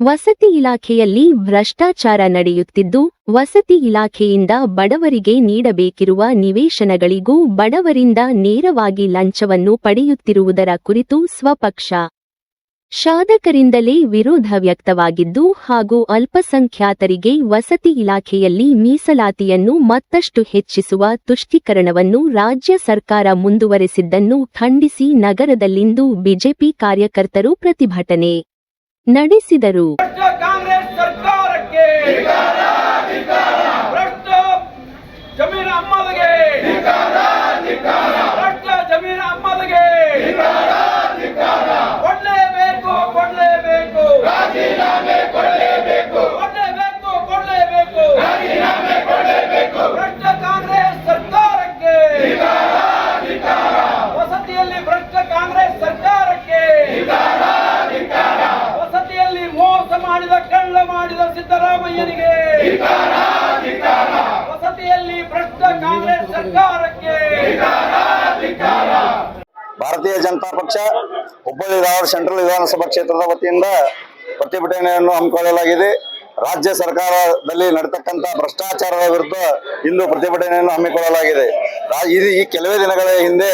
ವಸತಿ ಇಲಾಖೆಯಲ್ಲಿ ಭ್ರಷ್ಟಾಚಾರ ನಡೆಯುತ್ತಿದ್ದು, ವಸತಿ ಇಲಾಖೆಯಿಂದ ಬಡವರಿಗೆ ನೀಡಬೇಕಿರುವ ನಿವೇಶನಗಳಿಗೂ ಬಡವರಿಂದ ನೇರವಾಗಿ ಲಂಚವನ್ನು ಪಡೆಯುತ್ತಿರುವುದರ ಕುರಿತು ಸ್ವಪಕ್ಷ ಶಾದಕರಿಂದಲೇ ವಿರೋಧ ವ್ಯಕ್ತವಾಗಿದ್ದು ಹಾಗೂ ಅಲ್ಪಸಂಖ್ಯಾತರಿಗೆ ವಸತಿ ಇಲಾಖೆಯಲ್ಲಿ ಮೀಸಲಾತಿಯನ್ನು ಮತ್ತಷ್ಟು ಹೆಚ್ಚಿಸುವ ತುಷ್ಟೀಕರಣವನ್ನು ರಾಜ್ಯ ಸರ್ಕಾರ ಮುಂದುವರೆಸಿದ್ದನ್ನು ಖಂಡಿಸಿ ನಗರದಲ್ಲಿಂದು ಬಿಜೆಪಿ ಕಾರ್ಯಕರ್ತರು ಪ್ರತಿಭಟನೆ ನಡೆಸಿದರು. ಕಾಂಗ್ರೆಸ್ ಸರ್ಕಾರಕ್ಕೆ ಭ್ರಷ್ಟ ಜಮೀರ್ ಅಹ್ಮದ್ಗೆ ಭ್ರಷ್ಟ ಜಮೀರ್ ಅಹ್ಮದ್ಗೆ ಕೊಡ್ಲೇಬೇಕು ಕೊಡ್ಲೇಬೇಕು ಕೊಡ್ಲೇಬೇಕು ಕೊಡ್ಲೇಬೇಕು ಭ್ರಷ್ಟ ಕಾಂಗ್ರೆಸ್ ಸರ್ಕಾರಕ್ಕೆ ವಸತಿಯಲ್ಲಿ ಭ್ರಷ್ಟ ಕಾಂಗ್ರೆಸ್ ಸರ್ಕಾರಕ್ಕೆ ವಸತಿಯಲ್ಲಿ ಮೋಸ ಮಾಡಿದ ಕಳ್ಳ ಮಾಡಿದ ಸಿದ್ದರಾಮಯ್ಯನಿಗೆ ವಸತಿಯಲ್ಲಿ ಭ್ರಷ್ಟ ಕಾಂಗ್ರೆಸ್ ಸರ್ಕಾರಕ್ಕೆ ಭಾರತೀಯ ಜನತಾ ಪಕ್ಷ ಹುಬ್ಬಳ್ಳಿ ಧಾರವಾಡ ಸೆಂಟ್ರಲ್ ವಿಧಾನಸಭಾ ಕ್ಷೇತ್ರದ ವತಿಯಿಂದ ಪ್ರತಿಭಟನೆಯನ್ನು ಹಮ್ಮಿಕೊಳ್ಳಲಾಗಿದೆ. ರಾಜ್ಯ ಸರ್ಕಾರದಲ್ಲಿ ನಡೆತಕ್ಕಂಥ ಭ್ರಷ್ಟಾಚಾರದ ವಿರುದ್ಧ ಇಂದು ಪ್ರತಿಭಟನೆಯನ್ನು ಹಮ್ಮಿಕೊಳ್ಳಲಾಗಿದೆ. ಇದು ಈ ಕೆಲವೇ ದಿನಗಳ ಹಿಂದೆ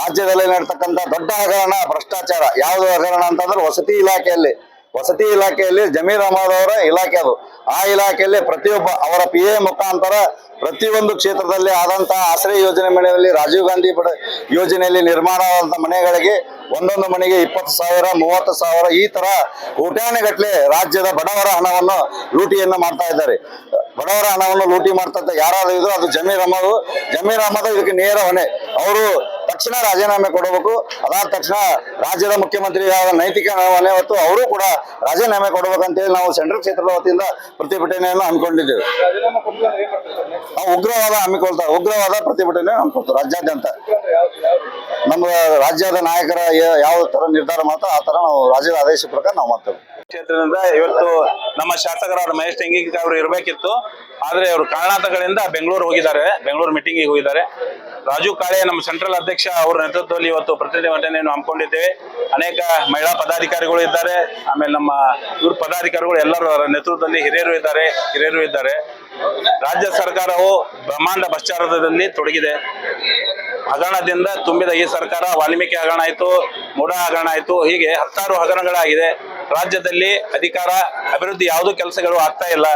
ರಾಜ್ಯದಲ್ಲಿ ನಡೆತಕ್ಕಂಥ ದೊಡ್ಡ ಹಗರಣ ಭ್ರಷ್ಟಾಚಾರ. ಯಾವುದು ಹಗರಣ ಅಂತಂದ್ರೆ ವಸತಿ ಇಲಾಖೆಯಲ್ಲಿ. ವಸತಿ ಇಲಾಖೆಯಲ್ಲಿ ಜಮೀರ್ ಅಹಮದ್ ಅವರ ಇಲಾಖೆ ಅದು. ಆ ಇಲಾಖೆಯಲ್ಲಿ ಪ್ರತಿಯೊಬ್ಬ ಅವರ ಪಿ ಎ ಮುಖಾಂತರ ಪ್ರತಿಯೊಂದು ಕ್ಷೇತ್ರದಲ್ಲಿ ಆದಂತಹ ಆಶ್ರಯ ಯೋಜನೆ ಮನೆಯಲ್ಲಿ ರಾಜೀವ್ ಗಾಂಧಿ ಬಡ ಯೋಜನೆಯಲ್ಲಿ ನಿರ್ಮಾಣವಾದಂಥ ಮನೆಗಳಿಗೆ ಒಂದೊಂದು ಮನೆಗೆ ಇಪ್ಪತ್ತು ಸಾವಿರ, ಮೂವತ್ತು ಸಾವಿರ ಈ ತರ ಕೋಟ್ಯಾನುಗಟ್ಟಲೆ ರಾಜ್ಯದ ಬಡವರ ಹಣವನ್ನು ಲೂಟಿಯನ್ನು ಮಾಡ್ತಾ ಇದ್ದಾರೆ. ಬಡವರ ಹಣವನ್ನು ಲೂಟಿ ಮಾಡ್ತಂತ ಯಾರಾದ್ರೂ ಇದ್ರು ಅದು ಜಮೀರ್ ಅಹಮದ್ ಜಮೀರ್ ಅಹಮದ್ ಇದಕ್ಕೆ ನೇರ ಹೊಣೆ. ಅವರು ತಕ್ಷಣ ರಾಜೀನಾಮೆ ಕೊಡಬೇಕು. ಅದಾದ ತಕ್ಷಣ ರಾಜ್ಯದ ಮುಖ್ಯಮಂತ್ರಿಯಾದ ನೈತಿಕ ಮನೆ ಹೊತ್ತು ಅವರು ಕೂಡ ರಾಜೀನಾಮೆ ಕೊಡಬೇಕಂತೇಳಿ ನಾವು ಸೆಂಟ್ರಲ್ ಕ್ಷೇತ್ರದ ವತಿಯಿಂದ ಪ್ರತಿಭಟನೆಯನ್ನು ಹಮ್ಮಿಕೊಂಡಿದ್ದೇವೆ. ಉಗ್ರವಾದ ಹಮ್ಮಿಕೊಳ್ತಾ, ಉಗ್ರವಾದ ಪ್ರತಿಭಟನೆ ಹಮ್ಮಿಕೊಳ್ತಾರೆ ರಾಜ್ಯಾದ್ಯಂತ. ನಮ್ಮ ರಾಜ್ಯದ ನಾಯಕರ ಯಾವ ತರ ನಿರ್ಧಾರ ಮಾಡ್ತಾರೆ ಆ ತರ ನಾವು ರಾಜ್ಯದ ಆದೇಶ ಪ್ರಕಾರ ನಾವು ಮಾಡ್ತೇವೆ. ಕ್ಷೇತ್ರದಿಂದ ಇವತ್ತು ನಮ್ಮ ಶಾಸಕರಾದ ಮಹೇಶ್ ತೆಂಗಿಗೆ ಅವರು ಇರಬೇಕಿತ್ತು. ಆದ್ರೆ ಅವರು ಕಾರಣಾಂತಗಳಿಂದ ಬೆಂಗಳೂರು ಹೋಗಿದ್ದಾರೆ. ಬೆಂಗಳೂರು ಮೀಟಿಂಗಿಗೆ ಹೋಗಿದ್ದಾರೆ. ರಾಜು ಕಾಳೆ ನಮ್ಮ ಸೆಂಟ್ರಲ್ ಅಧ್ಯಕ್ಷ ಅವರ ನೇತೃತ್ವದಲ್ಲಿ ಇವತ್ತು ಪ್ರತಿಭಟನೆಯನ್ನು ಹಮ್ಮಿಕೊಂಡಿದ್ದೇವೆ. ಅನೇಕ ಮಹಿಳಾ ಪದಾಧಿಕಾರಿಗಳು ಇದ್ದಾರೆ. ಆಮೇಲೆ ನಮ್ಮ ಇವ್ರ ಪದಾಧಿಕಾರಿಗಳು ಎಲ್ಲರೂ ಅವರ ನೇತೃತ್ವದಲ್ಲಿ ಹಿರಿಯರು ಇದ್ದಾರೆ. ಹಿರಿಯರು ಇದ್ದಾರೆ. ರಾಜ್ಯ ಸರ್ಕಾರವು ಬ್ರಹ್ಮಾಂಡ ಭ್ರಷ್ಟಾಚಾರದಲ್ಲಿ ತೊಡಗಿದೆ. ಹಗರಣದಿಂದ ತುಂಬಿದ ಈ ಸರ್ಕಾರ ವಾಲ್ಮೀಕಿ ಹಗರಣ ಆಯಿತು ಮೂಢ ಹಗರಣ ಆಯಿತು. ಹೀಗೆ ಹತ್ತಾರು ಹಗರಣಗಳಾಗಿದೆ. ರಾಜ್ಯದಲ್ಲಿ ಅಧಿಕಾರ, ಅಭಿವೃದ್ಧಿ ಯಾವುದೂ ಕೆಲಸಗಳು ಆಗ್ತಾ ಇಲ್ಲ.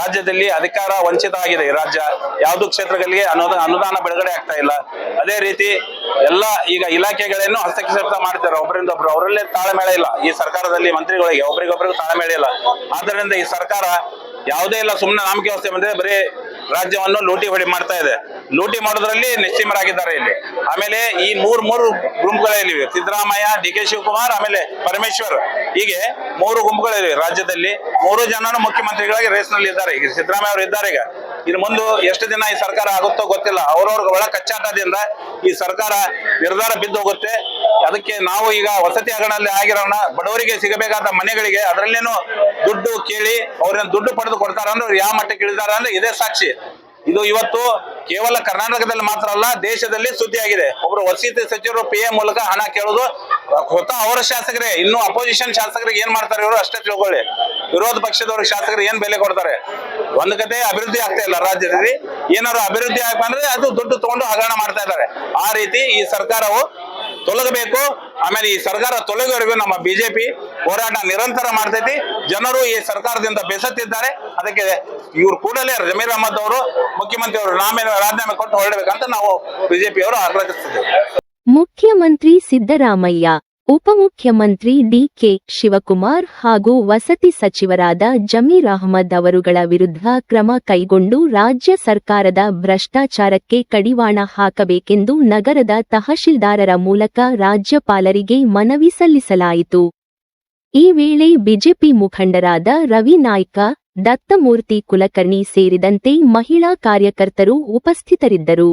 ರಾಜ್ಯದಲ್ಲಿ ಅಧಿಕಾರ ವಂಚಿತ ಆಗಿದೆ ಈ ರಾಜ್ಯ. ಯಾವುದು ಕ್ಷೇತ್ರಗಳಿಗೆ ಅನುದಾನ ಅನುದಾನ ಬಿಡುಗಡೆ ಆಗ್ತಾ ಇಲ್ಲ. ಅದೇ ರೀತಿ ಎಲ್ಲ ಈಗ ಇಲಾಖೆಗಳನ್ನು ಹಸ್ತಕ್ಷೇಪ ಮಾಡ್ತಾರೆ. ಒಬ್ಬರಿಂದ ಒಬ್ರು, ಅವರಲ್ಲೇ ತಾಳಮೇಳ ಇಲ್ಲ. ಈ ಸರ್ಕಾರದಲ್ಲಿ ಮಂತ್ರಿಗಳಿಗೆ ಒಬ್ರಿಗೊಬ್ರಿಗೂ ತಾಳಮೇಳ ಇಲ್ಲ. ಆದ್ದರಿಂದ ಈ ಸರ್ಕಾರ ಯಾವುದೇ ಇಲ್ಲ ಸುಮ್ಮನೆ ನಾಮಕೆ ವ್ಯವಸ್ಥೆ ಬಂದ್ರೆ ಬರೀ ರಾಜ್ಯವನ್ನು ಲೂಟಿ ಹೊಡಿ ಮಾಡ್ತಾ ಇದೆ. ಲೂಟಿ ಮಾಡೋದ್ರಲ್ಲಿ ನಿಶ್ಚಿಮರಾಗಿದ್ದಾರೆ ಇಲ್ಲಿ. ಆಮೇಲೆ ಈ ಮೂರ್, ಮೂರು ಗುಂಪುಗಳಿವೆ ಸಿದ್ದರಾಮಯ್ಯ, ಡಿ ಕೆ ಶಿವಕುಮಾರ್, ಆಮೇಲೆ ಪರಮೇಶ್ವರ್. ಹೀಗೆ ಮೂರು ಗುಂಪುಗಳಿವೆ ರಾಜ್ಯದಲ್ಲಿ. ಮೂರು ಜನನು ಮುಖ್ಯಮಂತ್ರಿಗಳಾಗಿ ರೇಸ್ನಲ್ಲಿ ಇದ್ದಾರೆ ಈಗ ಸಿದ್ದರಾಮಯ್ಯ ಅವರು ಇದ್ದಾರೆ ಈಗ. ಇನ್ನು ಮುಂದೆ ಎಷ್ಟು ದಿನ ಈ ಸರ್ಕಾರ ಆಗುತ್ತೋ ಗೊತ್ತಿಲ್ಲ. ಅವ್ರವ್ರ ಒಳ ಕಚ್ಚಾಟದಿಂದ ಈ ಸರ್ಕಾರ ನಿರ್ಧಾರ ಬಿದ್ದು ಹೋಗುತ್ತೆ. ಅದಕ್ಕೆ ನಾವು ಈಗ ವಸತಿ ಹಗರಣದಲ್ಲಿ ಆಗಿರೋಣ ಬಡವರಿಗೆ ಸಿಗಬೇಕಾದ ಮನೆಗಳಿಗೆ ಅದರಲ್ಲೇನು ದುಡ್ಡು ಕೇಳಿ ಅವ್ರನ್ನ ದುಡ್ಡು ಪಡೆದು ಕೊಡ್ತಾರ ಅಂದ್ರೆ ಯಾವ ಮಟ್ಟಕ್ಕೆ ಇಳಿದಾರ ಅಂದ್ರೆ ಇದೇ ಸಾಕ್ಷಿ. ಇದು ಇವತ್ತು ಕೇವಲ ಕರ್ನಾಟಕದಲ್ಲಿ ಮಾತ್ರ ಅಲ್ಲ, ದೇಶದಲ್ಲಿ ಸುದ್ದಿ ಆಗಿದೆ ಒಬ್ರು ವಸತಿ ಸಚಿವರು ಪಿ ಎ ಮೂಲಕ ಹಣ ಕೇಳೋದು, ಹೊತ್ತ ಅವರ ಶಾಸಕರೇ, ಇನ್ನು ಅಪೋಸಿಷನ್ ಶಾಸಕರಿಗೆ ಏನ್ ಮಾಡ್ತಾರೆ ಇವರು? ಅಷ್ಟೇ ತಿಳ್ಕೊಳ್ಳಿ. ವಿರೋಧ ಪಕ್ಷದವ್ರ ಶಾಸಕರು ಏನ್ ಬೆಲೆ ಕೊಡ್ತಾರೆ? ಒಂದ್ ಕತೆ ಅಭಿವೃದ್ಧಿ ಆಗ್ತಾ ಇಲ್ಲ ರಾಜ್ಯದಲ್ಲಿ. ಏನಾದ್ರು ಅಭಿವೃದ್ಧಿ ಆಗ್ಬಂದ್ರೆ ಅದು ದುಡ್ಡು ತಗೊಂಡು ಹಗರಣ ಮಾಡ್ತಾ ಇದ್ದಾರೆ. ಆ ರೀತಿ ಈ ಸರ್ಕಾರವು ತೊಲಗಬೇಕು. ಆಮೇಲೆ ಈ ಸರ್ಕಾರ ತೊಲಗೋವರೆಗೂ ನಮ್ಮ ಬಿಜೆಪಿ ಹೋರಾಟ ನಿರಂತರ ಮಾಡ್ತೈತಿ. ಜನರು ಈ ಸರ್ಕಾರದಿಂದ ಬೆಸತ್ತಿದ್ದಾರೆ. ಅದಕ್ಕೆ ಇವ್ರು ಕೂಡಲೇ ಜಮೀರ್ ಅಹಮದ್ ಅವರು, ಮುಖ್ಯಮಂತ್ರಿ ಅವರು ರಾಜೀನಾಮೆ ಕೊಟ್ಟು ಹೊರಡಬೇಕಂತ ನಾವು ಬಿಜೆಪಿ ಅವರು ಆಗ್ರಹಿಸ್ತಿದ್ದೇವೆ. ಮುಖ್ಯಮಂತ್ರಿ ಸಿದ್ದರಾಮಯ್ಯ ಉಪಮುಖ್ಯಮಂತ್ರಿ ಡಿಕೆ ಶಿವಕುಮಾರ್ ಹಾಗೂ ವಸತಿ ಸಚಿವರಾದ ಜಮೀರ್ ಅಹಮದ್ ಅವರುಗಳ ವಿರುದ್ಧ ಕ್ರಮ ಕೈಗೊಂಡು ರಾಜ್ಯ ಸರ್ಕಾರದ ಭ್ರಷ್ಟಾಚಾರಕ್ಕೆ ಕಡಿವಾಣ ಹಾಕಬೇಕೆಂದು ನಗರದ ತಹಶೀಲ್ದಾರರ ಮೂಲಕ ರಾಜ್ಯಪಾಲರಿಗೆ ಮನವಿ ಸಲ್ಲಿಸಲಾಯಿತು. ಈ ವೇಳೆ ಬಿಜೆಪಿ ಮುಖಂಡರಾದ ರವಿ ನಾಯ್ಕ, ದತ್ತಮೂರ್ತಿ ಕುಲಕರ್ಣಿ ಸೇರಿದಂತೆ ಮಹಿಳಾ ಕಾರ್ಯಕರ್ತರು ಉಪಸ್ಥಿತರಿದ್ದರು.